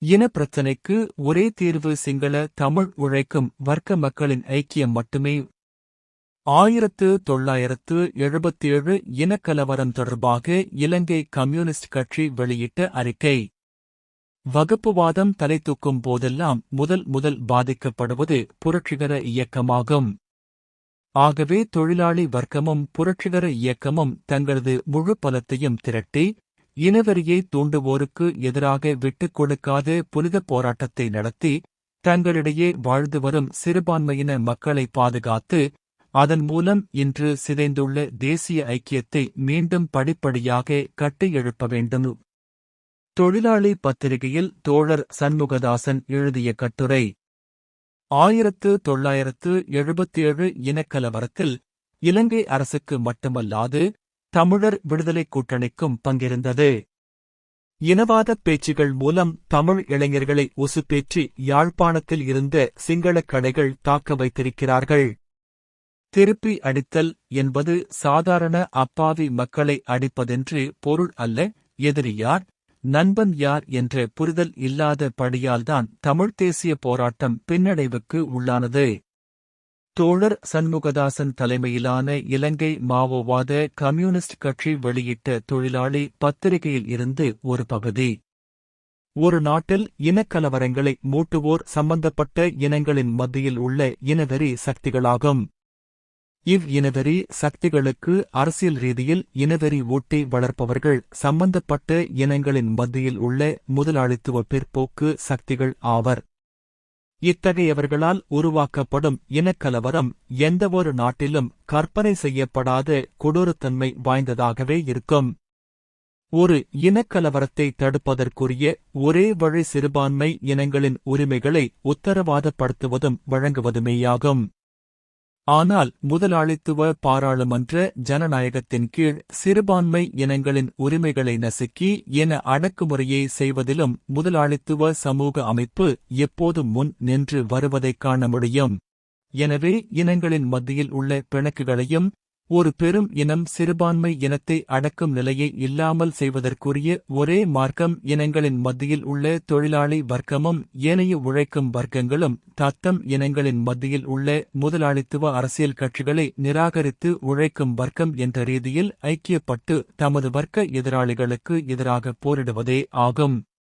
இன பிரச்சினைக்கு ஒரே தீர்வு சிங்கள தமிழ் உழைக்கும் வர்க்க மக்களின் ஐக்கியம் மட்டுமே. ஆயிரத்து தொள்ளாயிரத்து எழுபத்தேழு இனக்கலவரம் தொடர்பாக இலங்கை கம்யூனிஸ்ட் கட்சி வெளியிட்ட அறிக்கை. வகுப்புவாதம் தலை தூக்கும் போதெல்லாம் முதல் முதல் பாதிக்கப்படுவது புரட்சிகர இயக்கமாகும். ஆகவே தொழிலாளி வர்க்கமும் புரட்சிகர இயக்கமும் தங்களது முழு பலத்தையும் திரட்டி இனவெறியை தூண்டுவோருக்கு எதிராக விட்டுக் கொடுக்காது புனித போராட்டத்தை நடத்தி தங்களிடையே வாழ்ந்து வரும் சிறுபான்மையின மக்களை பாதுகாத்து அதன் மூலம் இன்று சிதைந்துள்ள தேசிய ஐக்கியத்தை மீண்டும் படிப்படியாக கட்டியெழுப்ப வேண்டும். தொழிலாளி பத்திரிகையில் தோழர் சண்முகதாசன் எழுதிய கட்டுரை ஆயிரத்து தொள்ளாயிரத்து எழுபத்தேழு இனக்கலவரத்தில் இலங்கை அரசுக்கு மட்டுமல்லாது தமிழர் விடுதலைக் கூட்டணிக்கும் பங்கிருந்தது. இனவாதப் பேச்சுகள் மூலம் தமிழ் இளைஞர்களை உசுப்பேற்றி யாழ்ப்பாணத்தில் இருந்த சிங்களக் கடைகள் தாக்க வைத்திருக்கிறார்கள். திருப்பி அடித்தல் என்பது சாதாரண அப்பாவி மக்களை அடிப்பதென்று பொருள் அல்ல எதிரி யார் நண்பன் யார் என்ற புரிதல் இல்லாத படியால்தான் தமிழ்த் தேசிய போராட்டம் பின்னடைவுக்கு உள்ளானது. தோழர் சண்முகதாசன் தலைமையிலான இலங்கை மாவோவாத கம்யூனிஸ்ட் கட்சி வெளியிட்ட தொழிலாளி பத்திரிகையில் இருந்து ஒரு பகுதி. ஒரு நாட்டில் இனக்கலவரங்களை மூட்டுவோர் சம்பந்தப்பட்ட இனங்களின் மத்தியில் உள்ள இனவெறி சக்திகளாகும். இவ் இனவெறி சக்திகளுக்கு அரசியல் ரீதியில் இனவெறி ஊட்டி வளர்ப்பவர்கள் சம்பந்தப்பட்ட இனங்களின் மத்தியில் உள்ள முதலாளித்துவ பிற்போக்கு சக்திகள் ஆவர். இத்தகையவர்களால் உருவாக்கப்படும் இனக்கலவரம் எந்தவொரு நாட்டிலும் கற்பனை செய்யப்படாத கொடூரத்தன்மை வாய்ந்ததாகவே இருக்கும். ஒரு இனக்கலவரத்தை தடுப்பதற்குரிய ஒரே வழி சிறுபான்மை இனங்களின் உரிமைகளை உத்தரவாதப்படுத்துவதும் வழங்குவதுமேயாகும். ஆனால் முதலாளித்துவ பாராளுமன்ற ஜனநாயகத்தின் கீழ் சிறுபான்மை இனங்களின் உரிமைகளை நசுக்கி என அடக்குமுறையை செய்வதிலும் முதலாளித்துவ சமூக அமைப்பு எப்போதும் முன் நின்று வருவதைக் காண முடியும். எனவே இனங்களின் மத்தியில் உள்ள பிணக்குகளையும் ஒரு பெரும் இனம் சிறுபான்மை இனத்தை அடக்கும் நிலையை இல்லாமல் செய்வதற்குரிய ஒரே மார்க்கம் இனங்களின் மத்தியில் உள்ள தொழிலாளி வர்க்கமும் ஏனைய உழைக்கும் வர்க்கங்களும் தத்தம் இனங்களின் மத்தியில் உள்ள முதலாளித்துவ அரசியல் கட்சிகளை நிராகரித்து உழைக்கும் வர்க்கம் என்ற ரீதியில் ஐக்கியப்பட்டு தமது வர்க்க எதிராளிகளுக்கு எதிராக போரிடுவதே ஆகும்.